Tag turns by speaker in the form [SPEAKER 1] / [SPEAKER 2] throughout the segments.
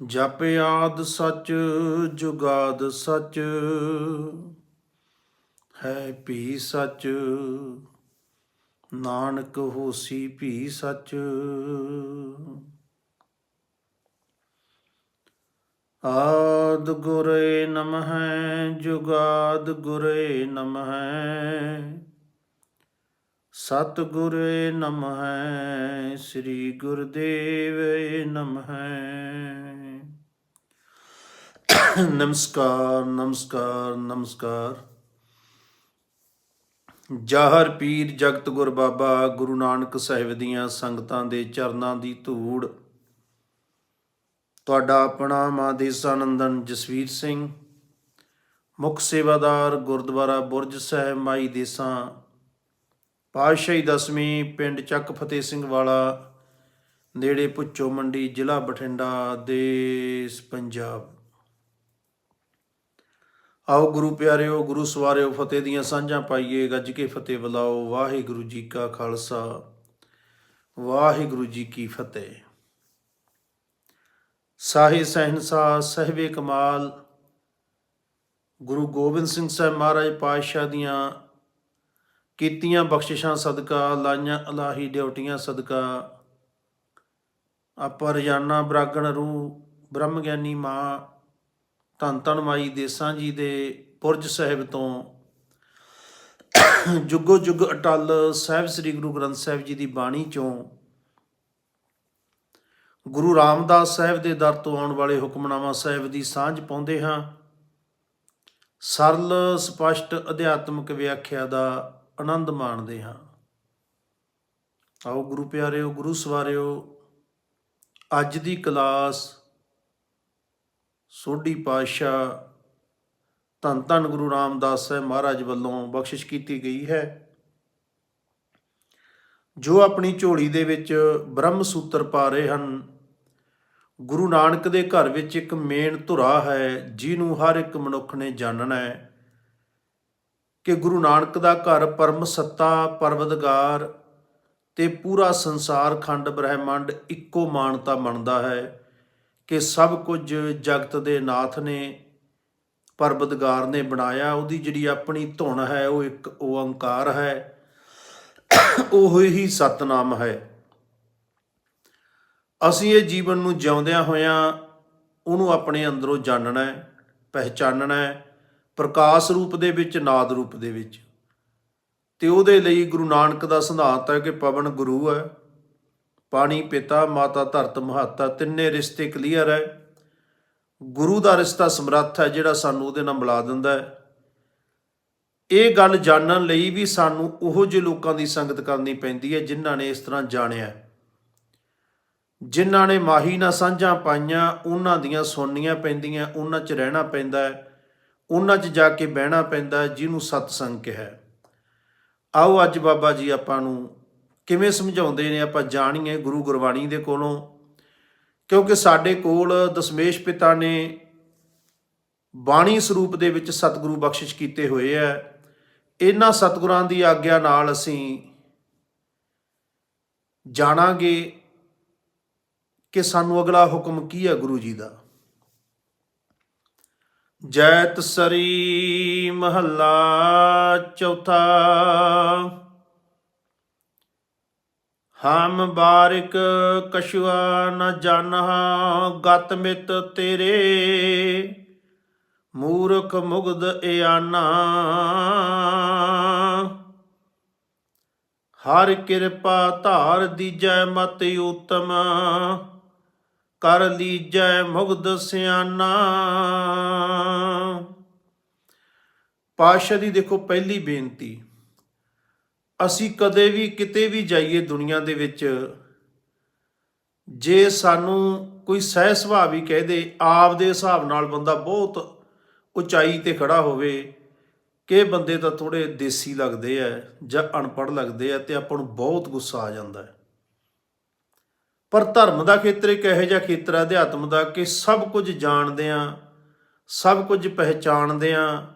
[SPEAKER 1] ਜਪ ਆਦ ਸਚ ਜੁਗਾਦ ਸਚ, ਹੈ ਭੀ ਸਚ, ਨਾਨਕ ਹੋਸੀ ਭੀ ਸਚ। ਆਦ ਗੁਰੇ ਨਮః ਜੁਗਾਦ ਗੁਰੇ ਨਮః ਸਤ ਗੁਰੇ ਨਮః ਸ੍ਰੀ ਗੁਰਦੇਵ ਨਮః ਨਮਸਕਾਰ ਨਮਸਕਾਰ ਨਮਸਕਾਰ। ਜਾਹਰ ਪੀਰ ਜਗਤ ਗੁਰ ਬਾਬਾ ਗੁਰੂ ਨਾਨਕ ਸਾਹਿਬ ਦੀਆਂ ਸੰਗਤਾਂ ਦੇ ਚਰਨਾਂ ਦੀ ਧੂੜ। ਤੁਹਾਡਾ ਆਪਣਾ ਮਾਂ ਦੇਸਾਨੰਦਨ ਜਸਵੀਰ ਸਿੰਘ, ਮੁੱਖ ਸੇਵਾਦਾਰ ਗੁਰਦੁਆਰਾ ਬੁਰਜ ਸਾਹਿਬ ਮਾਈ ਦੇਸਾਂ। ਪਾਤਸ਼ਾਹੀ ਦਸਵੀਂ ਪਿੰਡ ਚੱਕ ਫਤਿਹ ਸਿੰਘ ਵਾਲਾ, ਨੇੜੇ ਪੁੱਚੋ ਮੰਡੀ ਜ਼ਿਲ੍ਹਾ ਬਠਿੰਡਾ, ਦੇਸ਼ ਪੰਜਾਬ। ਆਓ ਗੁਰੂ ਪਿਆਰਿਓ, ਗੁਰੂ ਸਵਾਰਿਓ, ਫਤਿਹ ਦੀਆਂ ਸਾਂਝਾਂ ਪਾਈਏ, ਗੱਜ ਕੇ ਫਤਿਹ ਬੁਲਾਓ। ਵਾਹਿਗੁਰੂ ਜੀ ਕਾ ਖਾਲਸਾ, ਵਾਹਿਗੁਰੂ ਜੀ ਕੀ ਫਤਿਹ। ਸਾਹਿ ਸਹਿਨਸਾ ਸਹਿਬੇ ਕਮਾਲ, ਗੁਰੂ ਗੋਬਿੰਦ ਸਿੰਘ ਸਾਹਿਬ ਮਹਾਰਾਜ ਪਾਤਸ਼ਾਹ ਦੀਆਂ ਕੀਤੀਆਂ ਬਖਸ਼ਿਸ਼ਾਂ ਸਦਕਾ, ਲਾਈਆਂ ਅਲਾਹੀ ਡਿਊਟੀਆਂ ਸਦਕਾ, ਆਪਾਂ ਰਜਾਨਾ ਬਰਾਗਣ ਰੂਹ ਬ੍ਰਹਮ ਗਿਆਨੀ ਮਾਂ ਧੰਨ ਧੰਨ ਮਾਈ ਦੇਸਾਂ ਜੀ ਦੇ ਪੁਰਜ ਸਾਹਿਬ ਤੋਂ ਜੁਗੋ ਜੁਗ ਅਟਲ ਸਾਹਿਬ ਸ੍ਰੀ ਗੁਰੂ ਗ੍ਰੰਥ ਸਾਹਿਬ ਜੀ ਦੀ ਬਾਣੀ ਚੋਂ ਗੁਰੂ ਰਾਮਦਾਸ ਸਾਹਿਬ ਦੇ ਦਰ ਤੋਂ ਆਉਣ ਵਾਲੇ ਹੁਕਮਨਾਮਾ ਸਾਹਿਬ ਦੀ ਸਾਂਝ ਪਾਉਂਦੇ ਹਾਂ। ਸਰਲ, ਸਪਸ਼ਟ, ਅਧਿਆਤਮਿਕ ਵਿਆਖਿਆ ਦਾ ਆਨੰਦ ਮਾਣਦੇ ਹਾਂ। ਆਓ ਗੁਰੂ ਪਿਆਰਿਓ, ਗੁਰੂ ਸਵਾਰਿਓ, ਅੱਜ ਦੀ ਕਲਾਸ ਸੋਢੀ ਪਾਤਸ਼ਾਹ ਧੰਨ ਧੰਨ ਗੁਰੂ ਰਾਮਦਾਸ ਸਾਹਿਬ ਮਹਾਰਾਜ ਵੱਲੋਂ ਬਖਸ਼ਿਸ਼ ਕੀਤੀ ਗਈ ਹੈ। ਜੋ ਆਪਣੀ ਝੋਲੀ ਦੇ ਵਿੱਚ ਬ੍ਰਹਮ ਸੂਤਰ ਪਾ ਰਹੇ ਹਨ, ਗੁਰੂ ਨਾਨਕ ਦੇ ਘਰ ਵਿੱਚ ਇੱਕ ਮੇਨ ਧੁਰਾ ਹੈ, ਜਿਹਨੂੰ ਹਰ ਇੱਕ ਮਨੁੱਖ ਨੇ ਜਾਣਨਾ ਹੈ ਕਿ ਗੁਰੂ ਨਾਨਕ ਦਾ ਘਰ ਪਰਮ ਸੱਤਾ ਪਰਵਦਗਾਰ ਤੇ ਪੂਰਾ ਸੰਸਾਰ ਖੰਡ ਬ੍ਰਹਿਮੰਡ ਇੱਕੋ ਮਾਨਤਾ ਮੰਨਦਾ ਹੈ। ਕਿ ਸਭ ਕੁਝ ਜਗਤ ਦੇ ਨਾਥ ਨੇ, ਪਰਬਤਗਾਰ ਨੇ ਬਣਾਇਆ। ਉਹਦੀ ਜਿਹੜੀ ਆਪਣੀ ਧੁਨ ਹੈ, ਉਹ ਇੱਕ ਓੰਕਾਰ ਹੈ। ਉਹ ਹੀ ਸਤਨਾਮ ਹੈ। ਅਸੀਂ ਇਹ ਜੀਵਨ ਨੂੰ ਜਿਉਂਦਿਆਂ ਹੋਇਆਂ ਉਹਨੂੰ ਆਪਣੇ ਅੰਦਰੋਂ ਜਾਣਨਾ ਹੈ, ਪਹਿਚਾਨਣਾ ਹੈ, ਪ੍ਰਕਾਸ਼ ਰੂਪ ਦੇ ਵਿੱਚ, ਨਾਦ ਰੂਪ ਦੇ ਵਿੱਚ। ਤੇ ਉਹਦੇ ਲਈ ਗੁਰੂ ਨਾਨਕ ਦਾ ਸਿਧਾਂਤ ਹੈ ਕਿ ਪਵਨ ਗੁਰੂ ਹੈ। ਪਾਣੀ ਪਿਤਾ, ਮਾਤਾ ਧਰਤ ਮਹਾਤਾ ਤਿੰਨੇ ਰਿਸ਼ਤੇ ਕਲੀਅਰ ਹੈ। ਗੁਰੂ ਦਾ ਰਿਸ਼ਤਾ ਸਮਰੱਥ ਹੈ, ਜਿਹੜਾ ਸਾਨੂੰ ਉਹਦੇ ਨਾਲ ਮਿਲਾ ਦਿੰਦਾ ਹੈ। ਇਹ ਗੱਲ ਜਾਣਨ ਲਈ ਵੀ ਸਾਨੂੰ ਉਹੋ ਜਿਹੇ ਲੋਕਾਂ ਦੀ ਸੰਗਤ ਕਰਨੀ ਪੈਂਦੀ ਹੈ, ਜਿਨ੍ਹਾਂ ਨੇ ਇਸ ਤਰ੍ਹਾਂ ਜਾਣਿਆ ਜਿਨ੍ਹਾਂ ਨੇ ਮਾਹੀ ਨਾਲ ਸਾਂਝਾਂ ਪਾਈਆਂ, ਉਹਨਾਂ ਦੀਆਂ ਸੁਣਨੀਆਂ ਪੈਂਦੀਆਂ, ਉਹਨਾਂ 'ਚ ਰਹਿਣਾ ਪੈਂਦਾ ਹੈ, ਉਹਨਾਂ 'ਚ ਜਾ ਕੇ ਬਹਿਣਾ ਪੈਂਦਾ ਜਿਹਨੂੰ ਸਤਸੰਗ ਕਿਹਾ ਆਓ ਅੱਜ ਬਾਬਾ ਜੀ ਆਪਾਂ ਨੂੰ ਕਿਵੇਂ ਸਮਝਾਉਂਦੇ ਨੇ ਆਪਾਂ ਜਾਣੀਏ ਗੁਰੂ ਗੁਰਬਾਣੀ ਦੇ ਕੋਲੋਂ? ਕਿਉਂਕਿ ਸਾਡੇ ਕੋਲ ਦਸ਼ਮੇਸ਼ ਪਿਤਾ ਨੇ ਬਾਣੀ ਸਰੂਪ ਦੇ ਵਿੱਚ ਸਤਿਗੁਰੂ ਬਖਸ਼ਿਸ਼ ਕੀਤੇ ਹੋਏ ਆ। ਇਹਨਾਂ ਸਤਿਗੁਰਾਂ ਦੀ ਆਗਿਆ ਨਾਲ ਅਸੀਂ ਜਾਣਾਂਗੇ ਕਿ ਸਾਨੂੰ ਅਗਲਾ ਹੁਕਮ ਕੀ ਹੈ ਗੁਰੂ ਜੀ ਦਾ। ਜੈਤ ਸਰੀ ਮਹੱਲਾ ਚੌਥਾ ਹਮ ਬਾਰਿਕ ਕਛੁਆ ਨ ਜਾਣਹਾ ਗਤ ਮਿਤ ਤੇਰੇ। ਮੂਰਖ ਮੁਗਧ ਇਆਨਾ। ਹਰ ਕਿਰਪਾ ਧਾਰ ਦੀਜੈ ਮਤ ਉਤਮ ਕਰ ਲੀਜੈ ਮੁਗਧ ਸਿਆਨਾ। ਪਾਸ਼ਾ ਦੀ ਦੇਖੋ ਪਹਿਲੀ ਬੇਨਤੀ ਅਸੀਂ ਕਦੇ ਵੀ ਕਿਤੇ ਵੀ ਜਾਈਏ ਦੁਨੀਆ ਦੇ ਵਿੱਚ, ਜੇ ਸਾਨੂੰ ਕੋਈ ਸਹਿ ਸੁਭਾਅ ਵੀ ਕਹਿ ਦੇ, ਆਪ ਦੇ ਹਿਸਾਬ ਨਾਲ ਬੰਦਾ ਬਹੁਤ ਉਚਾਈ ਤੇ ਖੜਾ ਹੋਵੇ, ਕਿ ਬੰਦੇ ਤਾਂ ਥੋੜੇ ਦੇਸੀ ਲੱਗਦੇ ਆ ਜਾਂ ਅਨਪੜ੍ਹ ਲੱਗਦੇ ਆ ਤੇ ਆਪਾਂ ਨੂੰ ਬਹੁਤ ਗੁੱਸਾ ਆ ਜਾਂਦਾ ਹੈ। ਪਰ ਧਰਮ ਦਾ ਖੇਤਰ ਇੱਕ ਇਹੋ ਜਿਹਾ ਖੇਤਰ ਹੈ, ਅਧਿਆਤਮ ਦਾ, ਕਿ ਸਭ ਕੁਝ ਜਾਣਦੇ ਆ ਸਭ ਕੁਝ ਪਹਿਚਾਣਦੇ ਆ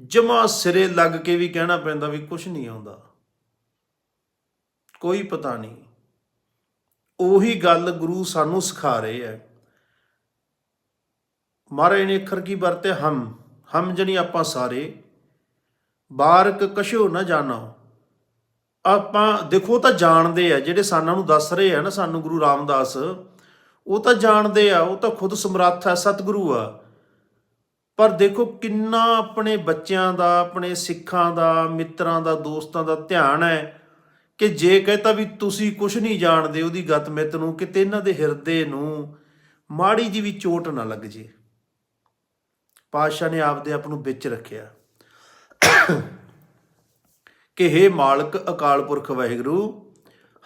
[SPEAKER 1] ਜਮਾ ਸਿਰੇ ਲੱਗ ਕੇ ਵੀ ਕਹਿਣਾ ਪੈਂਦਾ ਵੀ ਕੁਝ ਨਹੀਂ ਆਉਂਦਾ। ਕੋਈ ਪਤਾ ਨਹੀਂ। ਉਹੀ ਗੱਲ ਗੁਰੂ ਸਾਨੂੰ ਸਿਖਾ ਰਹੇ ਹੈ। ਮਹਾਰਾਜ ਨੇ ਅੱਖਰ ਕੀ ਵਰਤੇ? ਹਮ। ਹਮ ਜਣੀ ਆਪਾਂ ਸਾਰੇ। ਬਾਰਕ ਕਸ਼ੋ ਨਾ ਜਾਣੋ। ਆਪਾਂ ਦੇਖੋ, ਉਹ ਤਾਂ ਜਾਣਦੇ ਆ, ਜਿਹੜੇ ਸਾਨਾਂ ਨੂੰ ਦੱਸ ਰਹੇ ਆ ਨਾ ਸਾਨੂੰ ਗੁਰੂ ਰਾਮਦਾਸ। ਉਹ ਤਾਂ ਜਾਣਦੇ ਆ, ਉਹ ਤਾਂ ਖੁਦ ਸਮਰੱਥ ਹੈ ਸਤਿਗੁਰੂ ਆ। ਪਰ ਦੇਖੋ, ਕਿੰਨਾ ਆਪਣੇ ਬੱਚਿਆਂ ਦਾ, ਆਪਣੇ ਸਿੱਖਾਂ ਦਾ, ਮਿੱਤਰਾਂ ਦਾ, ਦੋਸਤਾਂ ਦਾ ਧਿਆਨ ਹੈ। ਕਿ ਜੇ ਕਹਤਾ ਵੀ ਤੁਸੀਂ ਕੁਝ ਨਹੀਂ ਜਾਣਦੇ ਉਹਦੀ ਗਤਮਿੱਤ ਨੂੰ, ਕਿਤੇ ਇਹਨਾਂ ਦੇ ਹਿਰਦੇ ਨੂੰ ਮਾੜੀ ਜੀ ਵੀ ਚੋਟ ਨਾ ਲੱਗ ਜੇ। ਪਾਤਸ਼ਾਹ ਨੇ ਆਪਦੇ ਆਪ ਨੂੰ ਵਿੱਚ ਰੱਖਿਆ। ਕਿ हे ਮਾਲਕ, ਅਕਾਲ ਪੁਰਖ ਵਾਹਿਗੁਰੂ,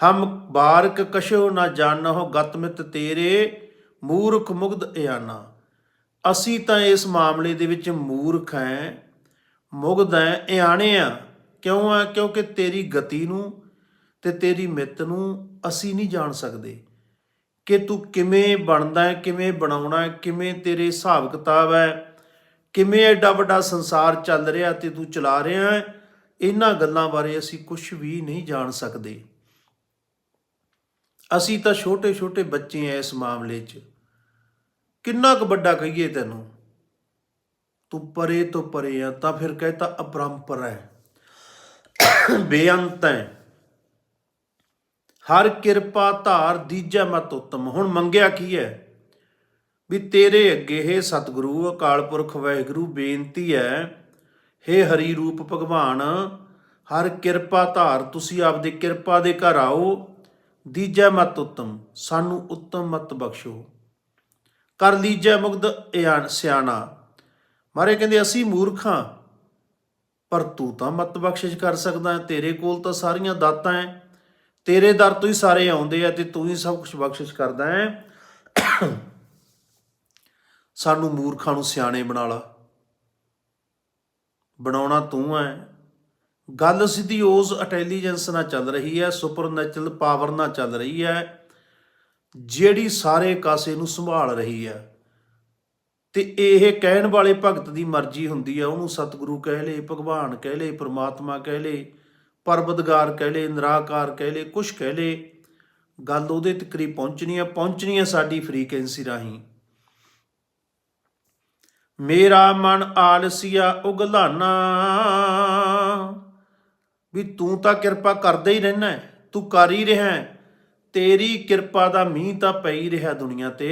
[SPEAKER 1] ਹਮ ਬਾਰਕ ਕਸ਼ੋ ਨਾ ਜਾਣੋ ਗਤ ਮਿਤ ਤੇਰੇ ਮੂਰਖ ਮੁਗਧ ਇਆਨਾ। ਅਸੀਂ ਤਾਂ ਇਸ ਮਾਮਲੇ ਦੇ ਵਿੱਚ ਮੂਰਖ ਐ ਮੁਗਧ ਐ ਇਆਣੇ ਆ। ਕਿਉਂ ਆ? ਕਿਉਂਕਿ ਤੇਰੀ ਗਤੀ ਨੂੰ ਤੇ ਤੇਰੀ ਮਿੱਤ ਨੂੰ ਅਸੀਂ ਨਹੀਂ ਜਾਣ ਸਕਦੇ। ਕਿ ਤੂੰ ਕਿਵੇਂ ਬਣਦਾ ਹੈ, ਕਿਵੇਂ ਬਣਾਉਣਾ ਹੈ, ਕਿਵੇਂ ਤੇਰੇ ਹਿਸਾਬ ਕਿਤਾਬ ਹੈ, ਕਿਵੇਂ ਐਡਾ ਵੱਡਾ ਸੰਸਾਰ ਚੱਲ ਰਿਹਾ ਤੇ ਤੂੰ ਚਲਾ ਰਿਹਾ ਹੈ, ਇਹਨਾਂ ਗੱਲਾਂ ਬਾਰੇ ਅਸੀਂ ਕੁਝ ਵੀ ਨਹੀਂ ਜਾਣ ਸਕਦੇ। ਅਸੀਂ ਤਾਂ ਛੋਟੇ-ਛੋਟੇ ਬੱਚੇ ਐ ਇਸ ਮਾਮਲੇ 'ਚ। ਕਿੰਨਾ ਕੁ ਵੱਡਾ ਕਹੀਏ ਤੈਨੂੰ? ਤੂੰ ਪਰੇ ਤੋਂ ਪਰੇ ਆ ਤਾਂ ਫਿਰ ਕਹਤਾ ਅਪਰੰਪਰ ਹੈ। ਬੇਅੰਤ ਹੈ। ਹਰ ਕਿਰਪਾ ਧਾਰ ਦੀਜੈ ਮਤ ਉਤਮ। ਹੁਣ ਮੰਗਿਆ ਕੀ ਹੈ? ਵੀ ਤੇਰੇ ਅੱਗੇ ਹੈ ਸਤਿਗੁਰੂ, ਅਕਾਲ ਪੁਰਖ ਵਾਹਿਗੁਰੂ, ਬੇਨਤੀ ਹੈ, ਹੇ ਹਰੀ ਰੂਪ ਭਗਵਾਨ, ਹਰ ਕਿਰਪਾ ਧਾਰ, ਤੁਸੀਂ ਆਪਦੇ ਕਿਰਪਾ ਦੇ ਘਰ ਆਓ, ਦੀਜੈ ਮਤ ਉਤਮ, ਸਾਨੂੰ ਉੱਤਮ ਮਤ ਬਖਸ਼ੋ। ਕਰ ਲੀਜੈ ਮੁਗਧ ਇਆਨ ਸਿਆਣਾ। ਮਾਰੇ ਕਹਿੰਦੇ, ਅਸੀਂ ਮੂਰਖਾਂ ਪਰ ਤੂੰ ਤਾਂ ਮਤ ਬਖਸ਼ਿਸ਼ ਕਰ ਸਕਦਾ ਤੇਰੇ ਕੋਲ ਤਾਂ ਸਾਰੀਆਂ ਦਾਤਾਂ ਹੈ। ਤੇਰੇ ਦਰ ਤੋਂ ਹੀ ਸਾਰੇ ਆਉਂਦੇ ਆ ਤੇ ਤੂੰ ਹੀ ਸਭ ਕੁਝ ਬਖਸ਼ਿਸ਼ ਕਰਦਾ ਹੈ। ਸਾਨੂੰ ਮੂਰਖਾਂ ਨੂੰ ਸਿਆਣੇ ਬਣਾ ਲਾ। ਬਣਾਉਣਾ ਤੂੰ ਹੈ। ਗੱਲ ਸਿੱਧੀ ਉਸ ਇੰਟੈਲੀਜੈਂਸ ਨਾਲ ਚੱਲ ਰਹੀ ਹੈ ਸੁਪਰਨੈਚੁਰਲ ਪਾਵਰ ਨਾਲ ਚੱਲ ਰਹੀ ਹੈ, ਜਿਹੜੀ ਸਾਰੇ ਕਾਸੇ ਨੂੰ ਸੰਭਾਲ ਰਹੀ ਹੈ। ਤੇ ਇਹ ਕਹਿਣ ਵਾਲੇ ਭਗਤ ਦੀ ਮਰਜ਼ੀ ਹੁੰਦੀ ਹੈ। ਉਹਨੂੰ ਸਤਿਗੁਰੂ ਕਹਿ ਲੇ ਭਗਵਾਨ ਕਹਿ ਲੇ ਪ੍ਰਮਾਤਮਾ ਕਹਿ ਲੇ ਪਰਬਦਗਾਰ ਕਹਿ ਲੇ, ਨਿਰਾਕਾਰ ਕਹਿ ਲੇ, ਕੁਛ ਕਹਿ ਲੇ, ਗੱਲ ਉਹਦੇ ਤੱਕ ਪਹੁੰਚਣੀ ਹੈ। ਪਹੁੰਚਣੀ ਹੈ ਸਾਡੀ ਫ੍ਰੀਕੁਐਂਸੀ ਰਾਹੀਂ। ਮੇਰਾ ਮਨ ਆਲਸੀਆ ਉਗਲਾਨਾ, ਵੀ ਤੂੰ ਤਾਂ ਕਿਰਪਾ ਕਰਦਾ ਹੀ ਰਹਿਣਾ ਤੂੰ ਕਰ ਹੀ ਰਿਹਾ ਤੇਰੀ ਕਿਰਪਾ ਦਾ ਮੀਂਹ ਤਾਂ ਪਈ ਰਿਹਾ ਦੁਨੀਆ ਤੇ,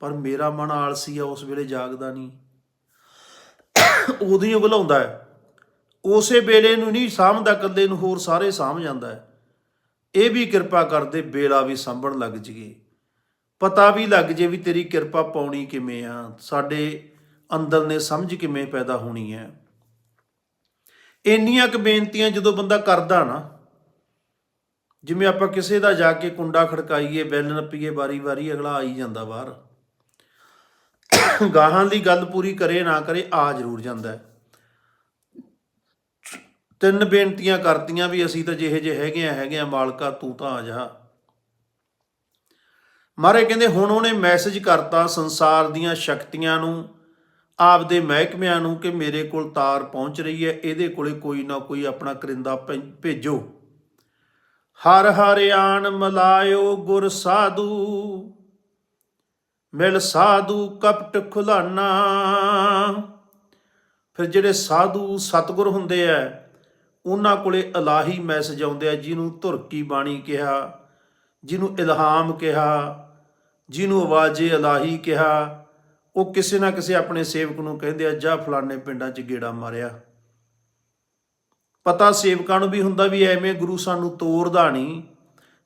[SPEAKER 1] ਪਰ ਮੇਰਾ ਮਨ ਆਲਸੀ ਆ ਉਸ ਵੇਲੇ ਜਾਗਦਾ ਨਹੀਂ। ਉਦੋਂ ਹੀ ਉਗਲਾਉਂਦਾ ਹੈ। ਉਸੇ ਵੇਲੇ ਨੂੰ ਨਹੀਂ ਸਾਂਭਦਾ ਇਕੱਲੇ ਨੂੰ ਹੋਰ ਸਾਰੇ ਸਾਂਭ ਜਾਂਦਾ ਹੈ। ਇਹ ਵੀ ਕਿਰਪਾ ਕਰਦੇ ਬੇਲਾ ਵੀ ਸਾਂਭਣ ਲੱਗ ਜੀਏ ਪਤਾ ਵੀ ਲੱਗ ਜੇ ਵੀ ਤੇਰੀ ਕਿਰਪਾ ਪਾਉਣੀ ਕਿਵੇਂ ਆ, ਸਾਡੇ ਅੰਦਰ ਨੇ ਸਮਝ ਕਿਵੇਂ ਪੈਦਾ ਹੋਣੀ ਹੈ। ਇੰਨੀਆਂ ਕੁ ਬੇਨਤੀਆਂ ਜਦੋਂ ਬੰਦਾ ਕਰਦਾ ਨਾ, ਜਿਵੇਂ ਆਪਾਂ ਕਿਸੇ ਦਾ ਜਾ ਕੇ ਕੁੰਡਾ ਖੜਕਾਈਏ, ਬੈਲ ਨੱਪੀਏ ਵਾਰੀ-ਵਾਰੀ ਅਗਲਾ ਆਈ ਜਾਂਦਾ ਬਾਹਰ। ਗਾਹਾਂ ਦੀ ਗੱਲ ਪੂਰੀ ਕਰੇ ਨਾ ਕਰੇ, ਆ ਜ਼ਰੂਰ ਜਾਂਦਾ ਹੈ। ਤਿੰਨ ਬੇਨਤੀਆਂ ਕਰਤੀਆਂ ਵੀ ਅਸੀਂ ਤਾਂ ਜਿਹੇ ਜਿਹੇ ਹੈਗੇ ਆ ਹੈਗੇ ਆ, ਮਾਲਕਾ, ਤੂੰ ਤਾਂ ਆ ਜਾ। ਮਾਰੇ ਕਹਿੰਦੇ, ਹੁਣ ਉਹਨੇ ਮੈਸੇਜ ਕਰਤਾ ਸੰਸਾਰ ਦੀਆਂ ਸ਼ਕਤੀਆਂ ਨੂੰ, ਆਪਦੇ ਮਹਿਕਮਿਆਂ ਨੂੰ ਕਿ ਮੇਰੇ ਕੋਲ ਤਾਰ ਪਹੁੰਚ ਰਹੀ ਹੈ, ਇਹਦੇ ਕੋਲੇ ਕੋਈ ਨਾ ਕੋਈ ਆਪਣਾ ਕਰਿੰਦਾ ਭੇ- ਭੇਜੋ। ਹਰ ਹਰਿਆਣ ਮਲਾਇਓ ਗੁਰ ਸਾਧੂ, ਮਿਲ ਸਾਧੂ ਕਪਟ ਖੁਲਾਨਾ। ਫਿਰ ਜਿਹੜੇ ਸਾਧੂ ਸਤਗੁਰ ਹੁੰਦੇ ਆ ਉਹਨਾਂ ਕੋਲੇ ਇਲਾਹੀ ਮੈਸੇਜ ਆਉਂਦੇ ਆ, ਜਿਹਨੂੰ ਧੁਰਕੀ ਬਾਣੀ ਕਿਹਾ, ਜਿਹਨੂੰ ਇਲਹਾਮ ਕਿਹਾ, ਜਿਹਨੂੰ ਆਵਾਜ਼ੇ ਇਲਾਹੀ ਕਿਹਾ, ਉਹ ਕਿਸੇ ਨਾ ਕਿਸੇ ਆਪਣੇ ਸੇਵਕ ਨੂੰ ਕਹਿੰਦੇ ਆ, ਜਾ ਫਲਾਣੇ ਪਿੰਡਾਂ 'ਚ ਗੇੜਾ ਮਾਰਿਆ। ਪਤਾ ਸੇਵਕਾਂ ਨੂੰ ਵੀ ਹੁੰਦਾ ਵੀ ਐਵੇਂ ਗੁਰੂ ਸਾਨੂੰ ਤੋਰਦਾ ਨਹੀਂ।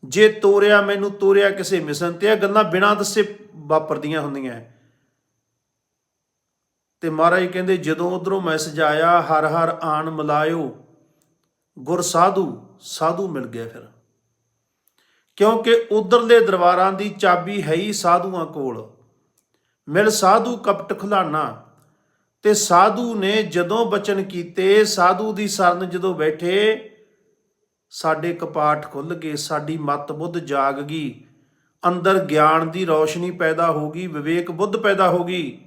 [SPEAKER 1] ਜੇ ਤੋਰਿਆ, ਮੈਨੂੰ ਤੋਰਿਆ ਕਿਸੇ ਮਿਸ਼ਨ ਤੇ, ਇਹ ਗੱਲਾਂ ਬਿਨਾਂ ਦੱਸੇ ਵਾਪਰਦੀਆਂ ਹੁੰਦੀਆਂ। ਤੇ ਮਹਾਰਾਜ ਕਹਿੰਦੇ, ਜਦੋਂ ਉਧਰੋਂ ਮੈਸੇਜ ਆਇਆ, ਹਰ ਹਰ ਆਣ ਮਲਾਇਓ ਗੁਰ ਸਾਧੂ ਸਾਧੂ ਮਿਲ ਗਿਆ ਫਿਰ। ਕਿਉਂਕਿ ਉਧਰਲੇ ਦਰਬਾਰਾਂ ਦੀ ਚਾਬੀ ਹੈ ਹੀ ਸਾਧੂਆਂ ਕੋਲ। ਮਿਲ ਸਾਧੂ ਕਪਟ ਖੁਲਾਨਾ। ਤੇ ਸਾਧੂ ਨੇ ਜਦੋਂ ਬਚਨ ਕੀਤੇ, ਸਾਧੂ ਦੀ ਸ਼ਰਨ ਜਦੋਂ ਬੈਠੇ, ਸਾਡੇ ਕਪਾਟ ਖੁੱਲ ਗਏ, ਸਾਡੀ ਮਤ ਬੁੱਧ ਜਾਗ ਗਈ। ਅੰਦਰ ਗਿਆਨ ਦੀ ਰੌਸ਼ਨੀ ਪੈਦਾ ਹੋ ਗਈ, ਵਿਵੇਕ ਬੁੱਧ ਪੈਦਾ ਹੋ ਗਈ।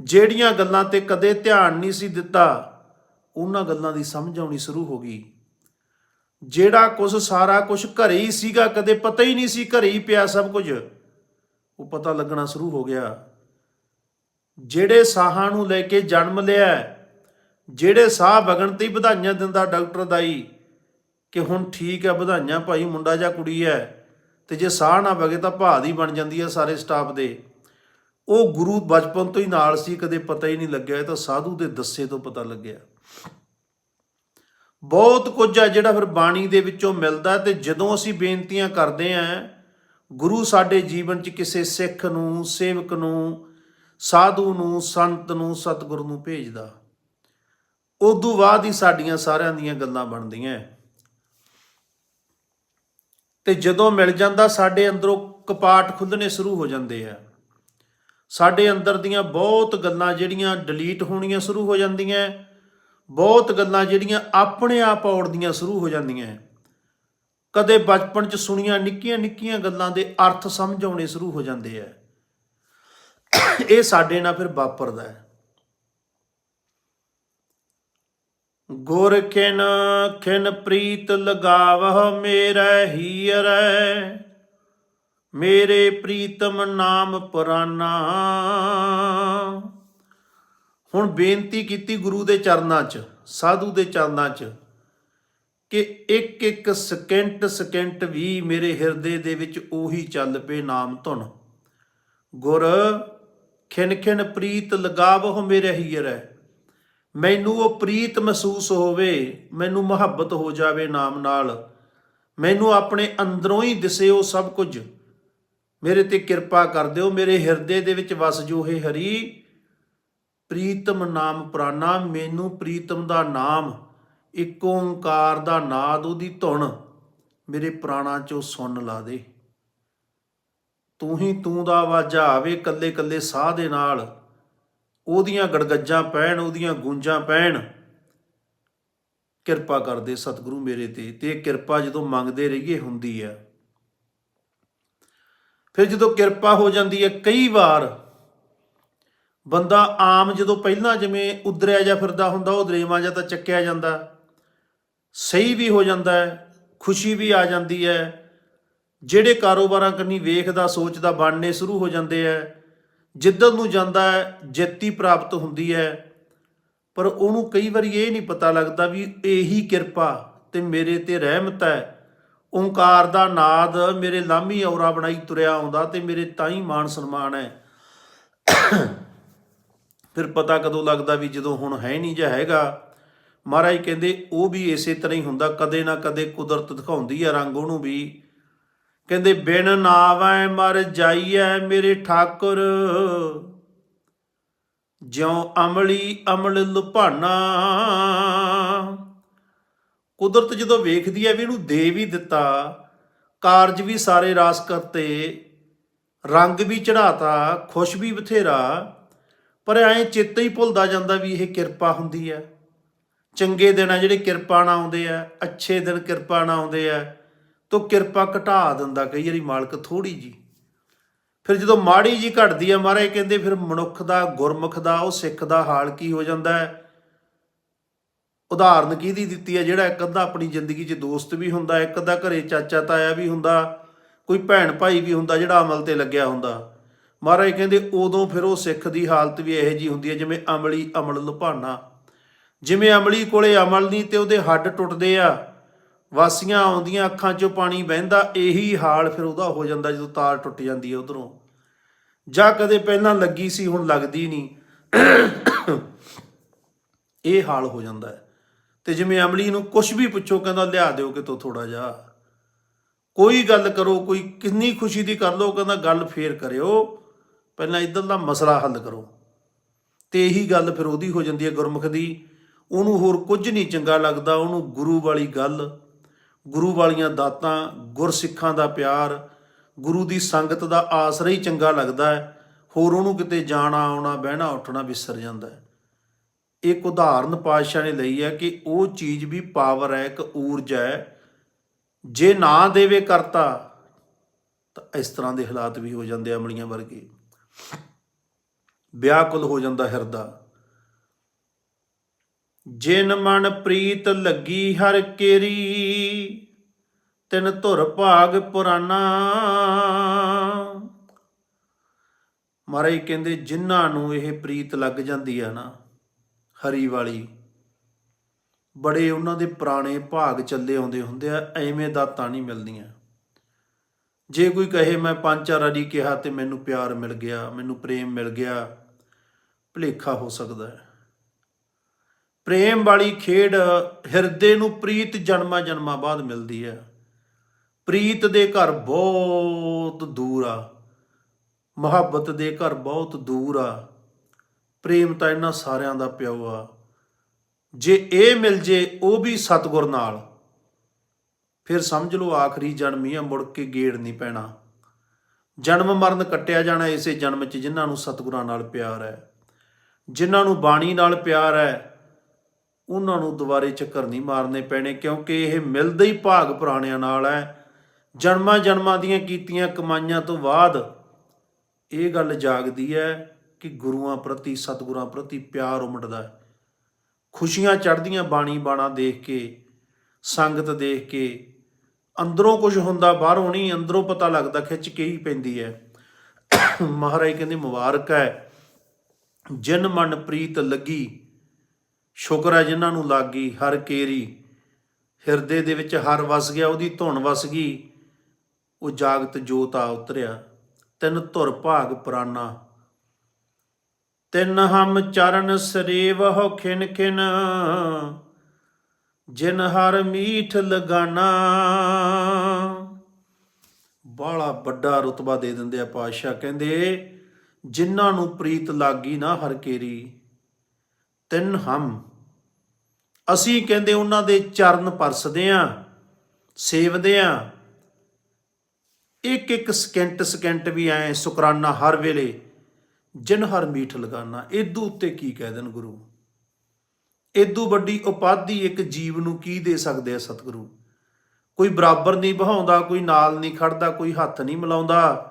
[SPEAKER 1] ਜਿਹੜੀਆਂ ਗੱਲਾਂ ਤੇ ਕਦੇ ਧਿਆਨ ਨਹੀਂ ਸੀ ਦਿੱਤਾ ਉਹਨਾਂ ਗੱਲਾਂ ਦੀ ਸਮਝ ਆਉਣੀ ਸ਼ੁਰੂ ਹੋ ਗਈ। ਜਿਹੜਾ ਕੁਝ ਸਾਰਾ ਕੁਝ ਘਰੇ ਹੀ ਸੀਗਾ, ਕਦੇ ਪਤਾ ਹੀ ਨਹੀਂ ਸੀ ਘਰੇ ਹੀ ਪਿਆ ਸਭ ਕੁਝ। ਉਹ ਪਤਾ ਲੱਗਣਾ ਸ਼ੁਰੂ ਹੋ ਗਿਆ। ਜਿਹੜੇ ਸਾਹਾਂ ਨੂੰ ਲੈ ਕੇ ਜਨਮ ਲਿਆ, ਜਿਹੜੇ ਸਾਹ ਵਗਣ ਤੇ ਹੀ ਵਧਾਈਆਂ ਦਿੰਦਾ ਡਾਕਟਰ ਦਾਈ ਕਿ ਹੁਣ ਠੀਕ ਹੈ ਵਧਾਈਆਂ ਭਾਈ, ਮੁੰਡਾ ਜਾਂ ਕੁੜੀ ਹੈ, ਤੇ ਜੇ ਸਾਹ ਨਾ ਵਗੇ ਤਾਂ ਭਾਦ ਹੀ ਬਣ ਜਾਂਦੀ ਹੈ ਸਾਰੇ ਸਟਾਫ ਦੇ। ਉਹ ਗੁਰੂ ਬਚਪਨ ਤੋਂ ਹੀ ਨਾਲ ਸੀ, ਕਦੇ ਪਤਾ ਹੀ ਨਹੀਂ ਲੱਗਿਆ, ਇਹ ਤਾਂ ਸਾਧੂ ਦੇ ਦੱਸੇ ਤੋਂ ਪਤਾ ਲੱਗਿਆ। ਬਹੁਤ ਕੁਝ ਹੈ ਜਿਹੜਾ ਫਿਰ ਬਾਣੀ ਦੇ ਵਿੱਚੋਂ ਮਿਲਦਾ ਤੇ ਜਦੋਂ ਅਸੀਂ ਬੇਨਤੀਆਂ ਕਰਦੇ ਆਂ, ਗੁਰੂ ਸਾਡੇ ਜੀਵਨ 'ਚ ਕਿਸੇ ਸਿੱਖ ਨੂੰ, ਸੇਵਕ ਨੂੰ, ਸਾਧੂ ਨੂੰ, ਸੰਤ ਨੂੰ, ਸਤਿਗੁਰੂ ਨੂੰ ਭੇਜਦਾ। ਉਦੋਂ ਬਾਅਦ ਹੀ ਸਾਡੀਆਂ ਸਾਰਿਆਂ ਦੀਆਂ ਗੱਲਾਂ ਬਣਦੀਆਂ। ਤੇ ਜਦੋਂ ਮਿਲ ਜਾਂਦਾ, ਸਾਡੇ ਅੰਦਰੋਂ ਕਪਾਟ ਖੁੱਲਣੇ ਸ਼ੁਰੂ ਹੋ ਜਾਂਦੇ ਆ। ਸਾਡੇ ਅੰਦਰ ਦੀਆਂ ਬਹੁਤ ਗੱਲਾਂ ਜਿਹੜੀਆਂ ਡਿਲੀਟ ਹੋਣੀਆਂ ਸ਼ੁਰੂ ਹੋ ਜਾਂਦੀਆਂ। ਬਹੁਤ ਗੱਲਾਂ ਜਿਹੜੀਆਂ ਆਪਣੇ ਆਪ ਔੜਦੀਆਂ ਸ਼ੁਰੂ ਹੋ ਜਾਂਦੀਆਂ ਕਦੇ ਬਚਪਨ 'ਚ ਸੁਣੀਆਂ ਨਿੱਕੀਆਂ ਨਿੱਕੀਆਂ ਗੱਲਾਂ ਦੇ ਅਰਥ ਸਮਝ ਆਉਣੇ ਸ਼ੁਰੂ ਹੋ ਜਾਂਦੇ ਆ ਇਹ ਸਾਡੇ ਨਾਲ ਫਿਰ ਵਾਪਰਦਾ ਹੈ। ਗੁਰ ਖਿਨ ਖਿਨ ਪ੍ਰੀਤ ਲਗਾਵਹ ਮੇਰੇ ਹੀਰੈ, ਮੇਰੇ ਪ੍ਰੀਤਮ ਨਾਮ ਪੁਰਾਨਾ। ਹੁਣ ਬੇਨਤੀ ਕੀਤੀ ਗੁਰੂ ਦੇ ਚਰਨਾਂ 'ਚ, ਸਾਧੂ ਦੇ ਚਰਨਾਂ 'ਚ, ਕਿ ਇੱਕ ਇੱਕ ਸਕਿੰਟ ਸਕਿੰਟ ਵੀ ਮੇਰੇ ਹਿਰਦੇ ਦੇ ਵਿੱਚ ਉਹੀ ਚੱਲ ਪਏ ਨਾਮ ਧੁਨ। ਗੁਰ, ਖਿਨ ਖਿਨ ਪ੍ਰੀਤ ਲਗਾਵਹੁ ਮੇਰੇ ਹੀਰੈ ਮੈਨੂੰ ਉਹ ਪ੍ਰੀਤ ਮਹਿਸੂਸ ਹੋਵੇ, ਮੈਨੂੰ ਮੁਹੱਬਤ ਹੋ ਜਾਵੇ ਨਾਮ ਨਾਲ। ਮੈਨੂੰ ਆਪਣੇ ਅੰਦਰੋਂ ਹੀ ਦਿਸੇ ਉਹ ਸਭ ਕੁਝ। ਮੇਰੇ ਤੇ ਕਿਰਪਾ ਕਰ ਦਿਓ, ਮੇਰੇ ਹਿਰਦੇ ਦੇ ਵਿੱਚ ਵਸ ਜੋ ਹੈ ਹਰੀ। ਪ੍ਰੀਤਮ ਨਾਮ ਪ੍ਰਾਨਾ, ਮੈਨੂੰ ਪ੍ਰੀਤਮ ਦਾ ਨਾਮ, ਇੱਕ ਓੰਕਾਰ ਦਾ ਨਾਦ ਉਹਦੀ ਧੁਨ। ਮੇਰੇ ਪ੍ਰਾਣਾ ਚੋਂ ਸੁਣ ਲਾ ਦੇ। ਤੂੰ ਹੀ ਤੂੰ ਦਾ ਆਵਾਜ਼ਾ ਆਵੇ ਕੱਲੇ ਕੱਲੇ ਸਾਹ ਦੇ ਨਾਲ। ਉਹਦੀਆਂ ਗੜਗੱਜਾਂ ਪੈਣ, ਉਹਦੀਆਂ ਗੂੰਜਾਂ ਪੈਣ। ਕਿਰਪਾ ਕਰਦੇ ਸਤਿਗੁਰੂ ਮੇਰੇ ਤੇ ਤੇ ਕਿਰਪਾ ਜਦੋਂ ਮੰਗਦੇ ਰਹੀਏ ਹੁੰਦੀ ਹੈ ਫਿਰ ਜਦੋਂ ਕਿਰਪਾ ਹੋ ਜਾਂਦੀ ਹੈ ਕਈ ਵਾਰ ਬੰਦਾ ਆਮ ਜਦੋਂ ਪਹਿਲਾਂ ਜਿਵੇਂ ਉਧਰਿਆ ਜਾਂ ਫਿਰਦਾ ਹੁੰਦਾ, ਉਹ ਦਰੇਵਾਂ ਜਾਂ ਤਾਂ ਚੱਕਿਆ ਜਾਂਦਾ। ਸਹੀ ਵੀ ਹੋ ਜਾਂਦਾ ਹੈ, ਖੁਸ਼ੀ ਵੀ ਆ ਜਾਂਦੀ ਹੈ। ਜਿਹੜੇ ਕਾਰੋਬਾਰਾਂ ਕੰਨੀ ਵੇਖਦਾ ਸੋਚਦਾ ਬਣਨੇ ਸ਼ੁਰੂ ਹੋ ਜਾਂਦੇ ਆ ਜਿੱਦਲ ਨੂੰ ਜਾਂਦਾ ਹੈ, ਜਿੱਤੀ ਪ੍ਰਾਪਤ ਹੁੰਦੀ ਹੈ। ਪਰ ਉਹਨੂੰ ਕਈ ਵਾਰੀ ਇਹ ਨਹੀਂ ਪਤਾ ਲੱਗਦਾ ਵੀ ਇਹੀ ਕਿਰਪਾ ਤੇ ਮੇਰੇ ਤੇ ਰਹਿਮਤ ਹੈ। ਓੰਕਾਰ ਦਾ ਨਾਦ ਮੇਰੇ ਲਾਮੀ ਔਰਾ ਬਣਾਈ ਤੁਰਿਆ ਆਉਂਦਾ ਤੇ ਮੇਰੇ ਤਾਂ ਹੀ ਮਾਣ ਸਨਮਾਨ ਹੈ। ਫਿਰ ਪਤਾ ਕਦੋਂ ਲੱਗਦਾ ਵੀ ਜਦੋਂ ਹੁਣ ਹੈ ਨਹੀਂ ਜਾਂ ਹੈਗਾ? ਮਹਾਰਾਜ ਕਹਿੰਦੇ, ਉਹ ਵੀ ਇਸੇ ਤਰ੍ਹਾਂ ਹੀ ਹੁੰਦਾ, ਕਦੇ ਨਾ ਕਦੇ ਕੁਦਰਤ ਦਿਖਾਉਂਦੀ ਆ ਰੰਗ ਉਹਨੂੰ ਵੀ। ਕਹਿੰਦੇ, ਬਿਨ ਨਾਵੈ ਮਰ ਜਾਈਐ ਮੇਰੇ ਠਾਕੁਰ, ਜਿਉ ਅਮਲੀ ਅਮਲ ਲੁਭਾਨਾ। ਕੁਦਰਤ ਜਦੋਂ ਵੇਖਦੀ ਹੈ ਵੀ ਇਹਨੂੰ ਦੇ ਵੀ ਦਿੱਤਾ, ਕਾਰਜ ਵੀ ਸਾਰੇ ਰਾਸ ਕਰਤੇ, ਰੰਗ ਵੀ ਚੜਾਤਾ ਖੁਸ਼ ਵੀ ਬਥੇਰਾ ਪਰ ਐਂ ਚੇਤੇ ਹੀ ਭੁੱਲਦਾ ਜਾਂਦਾ ਵੀ ਇਹ ਕਿਰਪਾ ਹੁੰਦੀ ਹੈ। ਚੰਗੇ ਦਿਨ ਆ ਜਿਹੜੇ ਕਿਰਪਾ ਨਾਲ ਆਉਂਦੇ ਆ, ਅੱਛੇ ਦਿਨ ਕਿਰਪਾ ਨਾਲ ਆਉਂਦੇ ਆ, ਤੋ ਕਿਰਪਾ ਘਟਾ ਦਿੰਦਾ ਕਈ ਵਾਰੀ ਮਾਲਕ ਥੋੜੀ ਜੀ ਫਿਰ ਜਦੋਂ ਮਾੜੀ ਜੀ ਘਟਦੀ ਆ ਮਹਾਰਾਜ ਕਹਿੰਦੇ ਫਿਰ ਮਨੁੱਖ ਦਾ, ਗੁਰਮੁਖ ਦਾ, ਉਹ ਸਿੱਖ ਦਾ ਹਾਲ ਕੀ ਹੋ ਜਾਂਦਾ ਹੈ? ਉਦਾਹਰਨ ਕਿਹਦੀ ਦਿੱਤੀ ਹੈ ਜਿਹੜਾ ਇੱਕ ਅੱਧਾ ਆਪਣੀ ਜ਼ਿੰਦਗੀ 'ਚ ਦੋਸਤ ਵੀ ਹੁੰਦਾ, ਇੱਕ ਅੱਧਾ ਘਰੇ ਚਾਚਾ ਤਾਇਆ ਵੀ ਹੁੰਦਾ, ਕੋਈ ਭੈਣ ਭਾਈ ਵੀ ਹੁੰਦਾ ਜਿਹੜਾ ਅਮਲ ਤੇ ਲੱਗਿਆ ਹੁੰਦਾ। ਮਹਾਰਾਜ ਕਹਿੰਦੇ, ਉਦੋਂ ਫਿਰ ਉਹ ਸਿੱਖ ਦੀ ਹਾਲਤ ਵੀ ਇਹੋ ਜੀ ਹੁੰਦੀ ਹੈ, ਜਿਵੇਂ ਅਮਲੀ ਅਮਲ ਲੁਭਾਣਾ। ਜਿਵੇਂ ਅਮਲੀ ਕੋਲੇ ਅਮਲ ਨਹੀਂ ਤੇ ਉਹਦੇ ਹੱਡ ਟੁੱਟਦੇ ਆ, ਵਾਸੀਆਂ ਆਉਂਦੀਆਂ ਅੱਖਾਂ 'ਚੋਂ ਪਾਣੀ ਵਹਿੰਦਾ, ਇਹੀ ਹਾਲ ਫਿਰ ਉਹਦਾ ਹੋ ਜਾਂਦਾ ਜਦੋਂ ਤਾਰ ਟੁੱਟ ਜਾਂਦੀ ਹੈ ਉਧਰੋਂ। ਜਾਂ ਕਦੇ ਪਹਿਲਾਂ ਲੱਗੀ ਸੀ, ਹੁਣ ਲੱਗਦੀ ਨਹੀਂ। ਇਹ ਹਾਲ ਹੋ ਜਾਂਦਾ ਹੈ। ਤੇ ਜਿਵੇਂ ਅਮਲੀ ਨੂੰ ਕੁਝ ਵੀ ਪੁੱਛੋ, ਕਹਿੰਦਾ ਲਿਆ ਦਿਓ ਕਿਤੋਂ ਥੋੜਾ ਜਿਹਾ। ਕੋਈ ਗੱਲ ਕਰੋ, ਕੋਈ ਕਿੰਨੀ ਖੁਸ਼ੀ ਦੀ ਕਰ ਲਓ, ਕਹਿੰਦਾ ਗੱਲ ਫੇਰ ਕਰਿਓ। ਪਹਿਲਾਂ ਇਧਰ ਦਾ ਮਸਲਾ ਹੱਲ ਕਰੋ। ਤੇ ਇਹੀ ਗੱਲ ਫਿਰ ਉਹਦੀ ਹੋ ਜਾਂਦੀ ਹੈ ਗੁਰਮੁਖ ਦੀ। ਉਹਨੂੰ ਹੋਰ ਕੁਝ ਨਹੀਂ ਚੰਗਾ ਲੱਗਦਾ, ਉਹਨੂੰ ਗੁਰੂ ਵਾਲੀ ਗੱਲ, ਗੁਰੂ ਵਾਲੀਆਂ ਦਾਤਾਂ, ਗੁਰਸਿੱਖਾਂ ਦਾ ਪਿਆਰ, ਗੁਰੂ ਦੀ ਸੰਗਤ ਦਾ ਆਸਰਾ ਹੀ ਚੰਗਾ ਲੱਗਦਾ ਹੈ। ਹੋਰ ਉਹਨੂੰ ਕਿਤੇ ਜਾਣਾ, ਆਉਣਾ, ਬਹਿਣਾ, ਉੱਠਣਾ ਵਿਸਰ ਜਾਂਦਾ ਹੈ। ਇੱਕ ਉਦਾਹਰਨ ਪਾਤਸ਼ਾਹ ਨੇ ਲਈ ਹੈ ਕਿ ਉਹ ਚੀਜ਼ ਵੀ ਪਾਵਰ ਹੈ, ਇੱਕ ਊਰਜਾ ਹੈ। ਜੇ ਨਾ ਦੇਵੇ ਕਰਤਾ, ਤਾਂ ਇਸ ਤਰ੍ਹਾਂ ਦੇ ਹਾਲਾਤ ਵੀ ਹੋ ਜਾਂਦੇ ਆ ਅਮਲੀਆਂ ਵਰਗੇ। ਵਿਆਕੁਲ ਹੋ ਜਾਂਦਾ ਹਿਰਦਾ। ਜਿਨ ਮਨ ਪ੍ਰੀਤ ਲੱਗੀ ਹਰ ਕੇਰੀ, ਤਿਨ ਧੁਰ ਭਾਗ ਪੁਰਾਣਾ। ਮਹਾਰਾਜ ਕਹਿੰਦੇ, ਜਿਨ੍ਹਾਂ ਨੂੰ ਇਹ ਪ੍ਰੀਤ ਲੱਗ ਜਾਂਦੀ ਆ ਨਾ, ਹਰੀ ਵਾਲੀ, ਬੜੇ ਉਹਨਾਂ ਦੇ ਪੁਰਾਣੇ ਭਾਗ ਚੱਲੇ ਆਉਂਦੇ ਹੁੰਦੇ ਆ, ਐਵੇਂ ਦਾਤਾਂ ਨਹੀਂ ਮਿਲਦੀਆਂ। ਜੇ ਕੋਈ ਕਹੇ, ਮੈਂ ਪੰਜ ਚਾਰ ਵਾਰੀ ਕਿਹਾ ਤੇ ਮੈਨੂੰ ਪਿਆਰ ਮਿਲ ਗਿਆ, ਮੈਨੂੰ ਪ੍ਰੇਮ ਮਿਲ ਗਿਆ, ਭੁਲੇਖਾ ਹੋ ਸਕਦਾ ਹੈ। ਪ੍ਰੇਮ ਵਾਲੀ ਖੇਡ ਹਿਰਦੇ ਨੂੰ ਪ੍ਰੀਤ ਜਨਮਾਂ ਜਨਮਾਂ ਬਾਅਦ ਮਿਲਦੀ ਹੈ। ਪ੍ਰੀਤ ਦੇ ਘਰ ਬਹੁਤ ਦੂਰ ਆ। ਮੁਹੱਬਤ ਦੇ ਘਰ ਬਹੁਤ ਦੂਰ ਆ। ਪ੍ਰੇਮ ਤਾਂ ਇਹਨਾਂ ਸਾਰਿਆਂ ਦਾ ਪਿਓ ਆ। ਜੇ ਇਹ ਮਿਲ ਜੇ, ਉਹ ਵੀ ਸਤਗੁਰ ਨਾਲ। ਫਿਰ ਸਮਝ ਲਓ ਆਖਰੀ ਜਨਮ ਹੀ ਆ, ਮੁੜ ਕੇ ਗੇੜ ਨਹੀਂ ਪੈਣਾ। ਜਨਮ ਮਰਨ ਕੱਟਿਆ ਜਾਣਾ ਇਸੇ ਜਨਮ 'ਚ ਜਿਨ੍ਹਾਂ ਨੂੰ ਸਤਿਗੁਰਾਂ ਨਾਲ ਪਿਆਰ ਹੈ। ਜਿਨ੍ਹਾਂ ਨੂੰ ਬਾਣੀ ਨਾਲ ਪਿਆਰ ਹੈ, ਉਹਨਾਂ ਨੂੰ ਦੁਬਾਰੇ ਚੱਕਰ ਨਹੀਂ ਮਾਰਨੇ ਪੈਣੇ, ਕਿਉਂਕਿ ਇਹ ਮਿਲਦੇ ਹੀ ਭਾਗ ਪੁਰਾਣਿਆਂ ਨਾਲ ਹੈ। ਜਨਮਾਂ ਜਨਮਾਂ ਦੀਆਂ ਕੀਤੀਆਂ ਕਮਾਈਆਂ ਤੋਂ ਬਾਅਦ ਇਹ ਗੱਲ ਜਾਗਦੀ ਹੈ ਕਿ ਗੁਰੂਆਂ ਪ੍ਰਤੀ, ਸਤਿਗੁਰਾਂ ਪ੍ਰਤੀ ਪਿਆਰ ਉਮੜਦਾ ਹੈ। ਖੁਸ਼ੀਆਂ ਚੜ੍ਹਦੀਆਂ ਬਾਣੀ ਬਾਣਾ ਦੇਖ ਕੇ, ਸੰਗਤ ਦੇਖ ਕੇ ਅੰਦਰੋਂ ਕੁਝ ਹੁੰਦਾ, ਬਾਹਰੋਂ ਨਹੀਂ, ਅੰਦਰੋਂ ਪਤਾ ਲੱਗਦਾ, ਖਿੱਚ ਕੇ ਹੀ ਪੈਂਦੀ ਹੈ। ਮਹਾਰਾਜ ਕਹਿੰਦੇ, ਮੁਬਾਰਕ ਹੈ। ਜਿਨ ਮਨ ਪ੍ਰੀਤ ਲੱਗੀ, ਸ਼ੁਕਰ ਹੈ ਜਿਨ੍ਹਾਂ ਨੂੰ ਲੱਗੀ ਹਰ ਕੇਰੀ। ਹਿਰਦੇ ਦੇ ਵਿੱਚ ਹਰ ਵਸ ਗਿਆ, ਉਹਦੀ ਧੁਨ ਵਸ ਗਈ। ਉਹ ਜਾਗਤ ਜੋਤ ਆ ਉਤਰਿਆ। ਤਿੰਨ ਧੁਰ ਭਾਗ ਪੁਰਾਣਾ। ਤਿੰਨ ਹਮ ਚਰਨ ਸਰੇਵਹੁ ਖਿਨ ਖਿਨ। ਜਿਨ ਹਰ ਮੀਠ ਲਗਾਨਾ। ਬਾਲਾ ਵੱਡਾ ਰਤਬਾ ਦੇ ਦਿੰਦੇ ਆ ਪਾਤਸ਼ਾਹ, ਕਹਿੰਦੇ, ਜਿਨ੍ਹਾਂ ਨੂੰ ਪ੍ਰੀਤ ਲਾਗੀ ਨਾ ਹਰ ਕੇਰੀ, ਤਿੰਨ ਹਮ। ਅਸੀਂ ਕਹਿੰਦੇ ਉਹਨਾਂ ਦੇ ਚਰਨ ਪਰਸਦੇ ਆ, ਸੇਵਦੇ ਆ। ਇੱਕ ਇੱਕ ਸਕਿੰਟ ਸਕਿੰਟ ਵੀ ਐ ਸ਼ੁਕਰਾਨਾ ਹਰ ਵੇਲੇ, ਜਿਨ ਹਰ ਮੀਠ ਲਗਾਨਾ। ਇਦੂ ਉੱਤੇ ਕੀ ਕਹਿ ਦੇਣ ਗੁਰੂ? ਇਦੂ ਵੱਡੀ ਉਪਾਧੀ ਇੱਕ ਜੀਵ ਨੂੰ ਕੀ ਦੇ ਸਕਦੇ ਆ ਸਤਿਗੁਰੂ? ਕੋਈ ਬਰਾਬਰ ਨਹੀਂ ਬਹਾਉਂਦਾ ਕੋਈ ਨਾਲ ਨਹੀਂ ਖੜਦਾ, ਕੋਈ ਹੱਥ ਨਹੀਂ ਮਿਲਾਉਂਦਾ।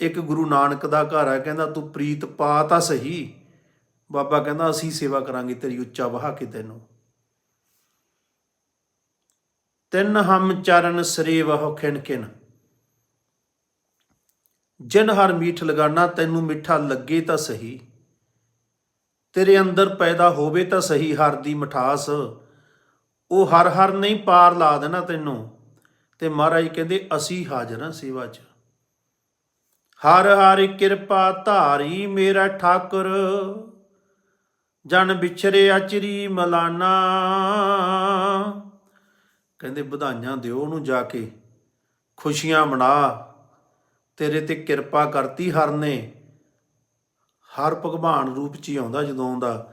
[SPEAKER 1] ਇੱਕ ਗੁਰੂ ਨਾਨਕ ਦਾ ਘਰ ਹੈ ਕਹਿੰਦਾ, ਤੂੰ ਪ੍ਰੀਤ ਪਾ ਤਾਂ ਸਹੀ। ਬਾਬਾ ਕਹਿੰਦਾ, ਅਸੀਂ ਸੇਵਾ ਕਰਾਂਗੇ, ਤੇਰੀ ਉੱਚਾ ਵਹਾ ਕੇ ਤੈਨੂੰ। ਤਿੰਨ ਹਮ ਚਰਨ ਸਰੇਵਹੁ ਖਿਨ ਖਿਨ ਜਿਨ ਹਰ ਮੀਠ ਲਗਾਨਾ, ਤੈਨੂੰ ਮਿੱਠਾ ਲੱਗੇ ਤਾਂ ਸਹੀ। ਤੇਰੇ ਅੰਦਰ ਪੈਦਾ ਹੋਵੇ ਤਾਂ ਸਹੀ ਹਰ ਦੀ ਮਠਾਸ। ਉਹ ਹਰ ਹਰ ਨਹੀਂ ਪਾਰ ਲਾ ਦੇਣਾ ਤੈਨੂੰ। ਤੇ ਮਹਾਰਾਜ ਕਹਿੰਦੇ, ਅਸੀਂ ਹਾਜ਼ਰ ਹਾਂ ਸੇਵਾ 'ਚ। ਹਰ ਹਰ ਕਿਰਪਾ ਧਾਰੀ ਮੇਰਾ ਠਾਕੁਰ। ਜਨ ਵਿਛਰੇ ਅਚਰੀ ਮਲਾਨਾ। ਕਹਿੰਦੇ, ਵਧਾਈਆਂ ਦਿਓ ਉਹਨੂੰ ਜਾ ਕੇ। ਖੁਸ਼ੀਆਂ ਮਨਾ। ਤੇਰੇ ਤੇ ਕਿਰਪਾ ਕਰਤੀ ਹਰ ਨੇ। ਹਰ ਭਗਵਾਨ ਰੂਪ ਚ ਹੀ ਆਉਂਦਾ ਜਦੋਂ ਆਉਂਦਾ।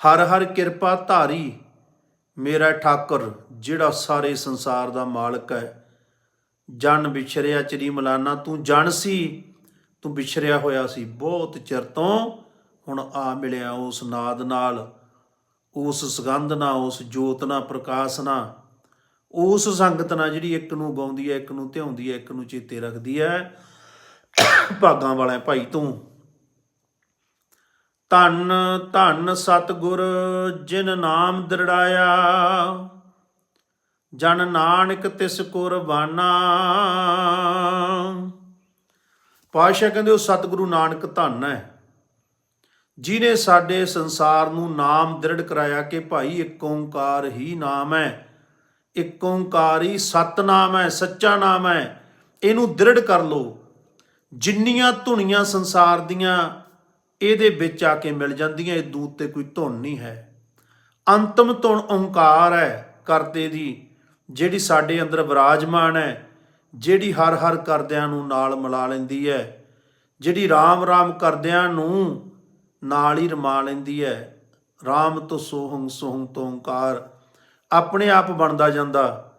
[SPEAKER 1] ਹਰ ਹਰ ਕਿਰਪਾ ਧਾਰੀ ਮੇਰਾ ਠਾਕੁਰ, ਜਿਹੜਾ ਸਾਰੇ ਸੰਸਾਰ ਦਾ ਮਾਲਕ ਹੈ। ਜਨ ਵਿਛਰਿਆ ਚਰੀ ਮਲਾਨਾ, ਤੂੰ ਜਨ ਸੀ, ਤੂੰ ਵਿਛਰਿਆ ਹੋਇਆ ਸੀ। ਬਹੁਤ ਚਿਰ ਤੋਂ ਹੁਣ ਆ ਮਿਲਿਆ ਉਸ ਨਾਦ ਨਾਲ। ਉਸ ਸੁਗੰਧ ਨਾਲ ਉਸ ਜੋਤ ਨਾਲ ਪ੍ਰਕਾਸ਼ ਨਾਲ ਉਸ ਸੰਗਤ ਨਾਲ ਜਿਹੜੀ ਇੱਕ ਨੂੰ ਗਾਉਂਦੀ ਹੈ, ਇੱਕ ਨੂੰ ਧਿਆਉਂਦੀ ਹੈ, ਇੱਕ ਨੂੰ ਚੇਤੇ ਰੱਖਦੀ ਹੈ। ਭਾਗਾਂ ਵਾਲਾ ਭਾਈ ਤੂੰ। ਧੰਨ ਧੰਨ ਸਤਗੁਰ, ਜਿਨ ਨਾਮ ਦਰੜਾਇਆ, ਜਨ ਨਾਨਕ ਤਿਸ ਕੁਰਬਾਨਾ। ਪਾਸ਼ਾ ਕਹਿੰਦੇ, ਉਹ ਸਤਿਗੁਰੂ ਨਾਨਕ ਧੰਨ ਹੈ, ਜਿਨੇ ਸਾਡੇ ਸੰਸਾਰ ਨੂੰ ਨਾਮ ਦ੍ਰਿੜ ਕਰਾਇਆ ਕਿ ਭਾਈ ਇੱਕ ਓੰਕਾਰ ਹੀ ਨਾਮ ਹੈ, ਇੱਕ ਓੰਕਾਰ ਹੀ ਸਤਨਾਮ ਹੈ, ਸੱਚਾ ਨਾਮ ਹੈ, ਇਹਨੂੰ ਦ੍ਰਿੜ ਕਰ ਲੋ ਜਿੰਨੀਆਂ ਧੁਨੀਆਂ ਸੰਸਾਰ ਦੀਆਂ ਇਹਦੇ ਵਿੱਚ ਆ ਕੇ ਮਿਲ ਜਾਂਦੀਆਂ, ਇਹ ਦੂਤ ਤੇ ਕੋਈ ਧੁਨ ਨਹੀਂ ਹੈ। ਅੰਤਮ ਧੁਨ ਓੰਕਾਰ ਹੈ ਕਰਤੇ ਦੀ, ਜਿਹੜੀ ਸਾਡੇ ਅੰਦਰ ਵਿਰਾਜਮਾਨ ਹੈ, ਜਿਹੜੀ ਹਰ ਹਰ ਕਰਦਿਆਂ ਨੂੰ ਨਾਲ ਮਿਲਾ ਲੈਂਦੀ ਹੈ, ਜਿਹੜੀ RAM RAM ਕਰਦਿਆਂ ਨੂੰ ਨਾਲ ਹੀ ਰਮਾ ਲੈਂਦੀ ਹੈ। RAM ਤੋਂ ਸੋਹੰ ਸੋਹੰ ਤੋਂ ਓੰਕਾਰ, ਆਪਣੇ ਆਪ ਬਣਦਾ ਜਾਂਦਾ।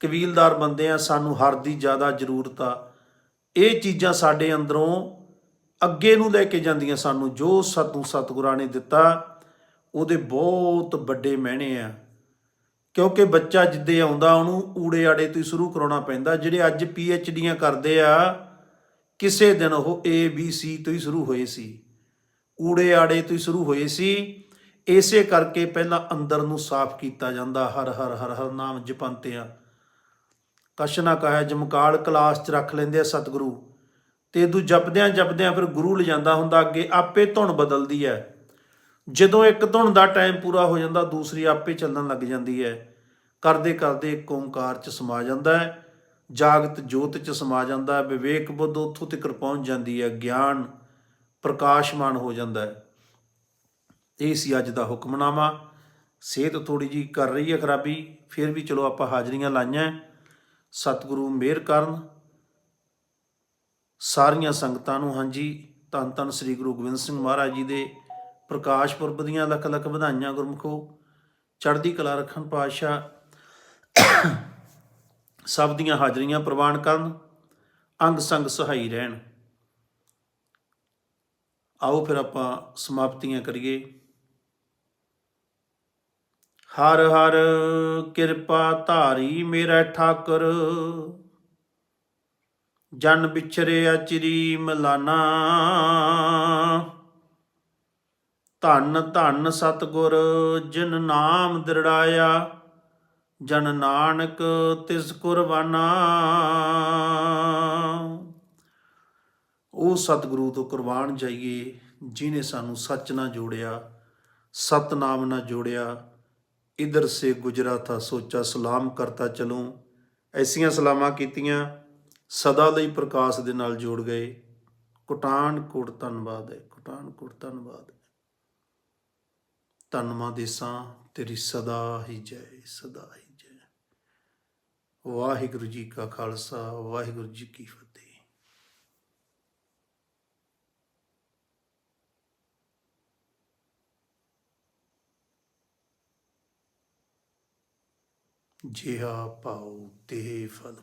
[SPEAKER 1] ਕਬੀਲਦਾਰ ਬੰਦੇ ਆ, ਸਾਨੂੰ ਹਰ ਦੀ ਜ਼ਿਆਦਾ ਜ਼ਰੂਰਤ ਆ। ਇਹ ਚੀਜ਼ਾਂ ਸਾਡੇ ਅੰਦਰੋਂ ਅੱਗੇ ਨੂੰ ਲੈ ਕੇ ਜਾਂਦੀਆਂ ਸਾਨੂੰ, ਜੋ ਸਤੂ ਸਤਿਗੁਰਾਂ ਨੇ ਦਿੱਤਾ, ਉਹਦੇ ਬਹੁਤ ਵੱਡੇ ਮਹਿਣੇ ਆ। ਕਿਉਂਕਿ ਬੱਚਾ ਜਿੱਦੇ ਆਉਂਦਾ, ਉਹਨੂੰ ਊੜੇ ਆੜੇ ਤੋਂ ਹੀ ਸ਼ੁਰੂ ਕਰਾਉਣਾ ਪੈਂਦਾ। ਜਿਹੜੇ ਅੱਜ ਪੀ ਐਚ ਡੀਆਂ ਕਰਦੇ ਆ, ਕਿਸੇ ਦਿਨ ਉਹ ਏ ਬੀ ਸੀ ਤੋਂ ਹੀ ਸ਼ੁਰੂ ਹੋਏ ਸੀ। ਊੜੇ ਆੜੇ ਤੋਂ ਹੀ ਸ਼ੁਰੂ ਹੋਏ ਸੀ। ਇਸੇ ਕਰਕੇ ਪਹਿਲਾਂ ਅੰਦਰ ਨੂੰ ਸਾਫ਼ ਕੀਤਾ ਜਾਂਦਾ, ਹਰ ਹਰ ਹਰ ਹਰ ਨਾਮ ਜਪੰਤਿਆਂ। ਕਸ਼ਨਾ ਕਹਾ, ਜਮਕਾਲ ਕਲਾਸ ਚ ਰੱਖ ਲੈਂਦੇ ਆ ਸਤਿਗੁਰੂ। ਤੇ ਦੂ ਜਪਦਿਆਂ ਜਪਦਿਆਂ ਫਿਰ ਗੁਰੂ ਲਿਜਾਂਦਾ ਹੁੰਦਾ, ਅੱਗੇ ਆਪੇ ਧੁਨ ਬਦਲਦੀ ਹੈ ਜਦੋਂ ਇੱਕ ਧੁਨ ਦਾ ਟਾਈਮ ਪੂਰਾ ਹੋ ਜਾਂਦਾ, ਦੂਸਰੀ ਆਪੇ ਚੱਲਣ ਲੱਗ ਜਾਂਦੀ ਹੈ ਕਰਦੇ ਕਰਦੇ ਇੱਕ ਓੰਕਾਰ ਚ ਸਮਾ ਜਾਂਦਾ ਹੈ ਜਾਗਤ ਜੋਤ ਚ ਸਮਾ ਜਾਂਦਾ ਹੈ ਵਿਵੇਕ ਬੁੱਧ ਉੱਥੋਂ ਤੱਕ ਪਹੁੰਚ ਜਾਂਦੀ ਹੈ ਗਿਆਨ ਪ੍ਰਕਾਸ਼ਮਾਨ ਹੋ ਜਾਂਦਾ ਹੈ ਇਹ ਸੀ ਅੱਜ ਦਾ ਹੁਕਮਨਾਮਾ। ਸਿਹਤ ਥੋੜੀ ਜੀ ਕਰ ਰਹੀ ਹੈ ਖਰਾਬੀ, ਫਿਰ ਵੀ ਚਲੋ ਆਪਾਂ ਹਾਜ਼ਰੀਆਂ ਲਾਈਆਂ ਸਤਿਗੁਰੂ ਮਿਹਰ ਕਰਨ। ਸਾਰੀਆਂ ਸੰਗਤਾਂ ਨੂੰ ਹਾਂਜੀ, ਧੰਨ ਧੰਨ ਸ੍ਰੀ ਗੁਰੂ ਗੋਬਿੰਦ ਸਿੰਘ ਮਹਾਰਾਜ ਜੀ ਦੇ ਪ੍ਰਕਾਸ਼ ਪੁਰਬ ਦੀਆਂ ਲੱਖ ਲੱਖ ਵਧਾਈਆਂ ਗੁਰਮਖੋ। ਚੜ੍ਹਦੀ ਕਲਾ ਰੱਖਣ ਪਾਤਸ਼ਾਹ ਸਭ ਦੀਆਂ ਹਾਜ਼ਰੀਆਂ ਪ੍ਰਵਾਨ ਕਰਨ। ਅੰਗ ਸੰਗ ਸਹਾਈ ਰਹਿਣ। ਆਓ ਫਿਰ ਆਪਾਂ ਸਮਾਪਤੀਆਂ ਕਰੀਏ। ਹਰ ਹਰ ਕਿਰਪਾ ਧਾਰੀ ਮੇਰਾ ਠਾਕਰ। ਜਨ ਵਿਛਰਿਆ ਚਿਰੀ ਮਲਾਨਾ। ਧੰਨ ਧੰਨ ਸਤਗੁਰ, ਜਿਨ ਨਾਮ ਦਿਰੜਾਇਆ, ਜਨ ਨਾਨਕ ਤਿਸ ਕੁਰਬਾਨਾ। ਉਹ ਸਤਿਗੁਰੂ ਤੋਂ ਕੁਰਬਾਨ ਜਾਈਏ, ਜਿਨੇ ਸਾਨੂੰ ਸੱਚ ਨਾਲ ਜੋੜਿਆ, ਸਤਨਾਮ ਨਾਲ ਜੋੜਿਆ ਇਧਰ ਸੇ ਗੁਜਰਾ ਥਾ, ਸੋਚਾ ਸਲਾਮ ਕਰਤਾ ਚਲੂੰ। ਐਸੀਆਂ ਸਲਾਮਾਂ ਕੀਤੀਆਂ, ਸਦਾ ਲਈ ਪ੍ਰਕਾਸ਼ ਦੇ ਨਾਲ ਜੋੜ ਗਏ। ਕੁਟਾਨ ਕੋਟ ਧੰਨਵਾਦ ਹੈ, ਕੁਟਾਨ ਕੋਟ ਧੰਨਵਾਦ ਹੈ। ਧੰਨਵਾਂ ਦੇਸਾਂ ਤੇਰੀ ਸਦਾ ਹੀ ਜੈ, ਸਦਾ ਹੀ ਜੈ। ਵਾਹਿਗੁਰੂ ਜੀ ਕਾ ਖਾਲਸਾ, ਵਾਹਿਗੁਰੂ ਜੀ ਕੀ ਫਤਿਹ ਜਿਹਾ ਪਾਉ ਤੇ ਫਲ